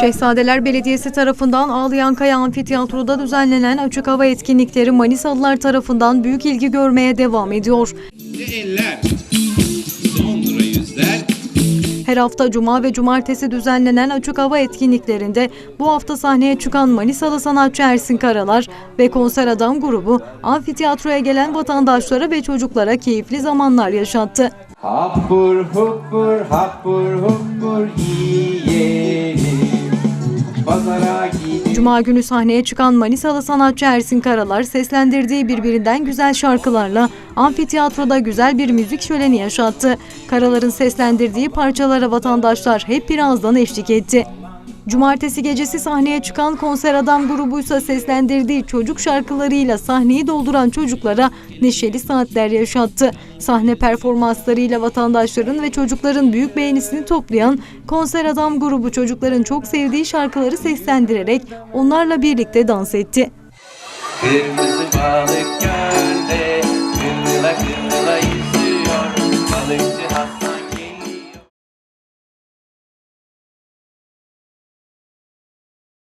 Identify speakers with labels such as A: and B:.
A: Şehzadeler Belediyesi tarafından Ağlayan Kaya Amfiteyatro'da düzenlenen açık hava etkinlikleri Manisalılar tarafından büyük ilgi görmeye devam ediyor.
B: Eller,
A: Her hafta cuma ve cumartesi düzenlenen açık hava etkinliklerinde bu hafta sahneye çıkan Manisalı sanatçı Ersin Karalar ve Konser Adam grubu amfiteyatroya gelen vatandaşlara ve çocuklara keyifli zamanlar yaşattı.
C: Hapur hupur hapur hupur gidelim
A: Cuma günü sahneye çıkan Manisalı sanatçı Ersin Karalar seslendirdiği birbirinden güzel şarkılarla amfiteyatroda güzel bir müzik şöleni yaşattı. Karalar'ın seslendirdiği parçalara vatandaşlar hep birazdan eşlik etti. Cumartesi gecesi sahneye çıkan Konser Adam grubuysa seslendirdiği çocuk şarkılarıyla sahneyi dolduran çocuklara neşeli saatler yaşattı. Sahne performanslarıyla vatandaşların ve çocukların büyük beğenisini toplayan Konser Adam grubu çocukların çok sevdiği şarkıları seslendirerek onlarla birlikte dans etti.
C: Kırmızı balık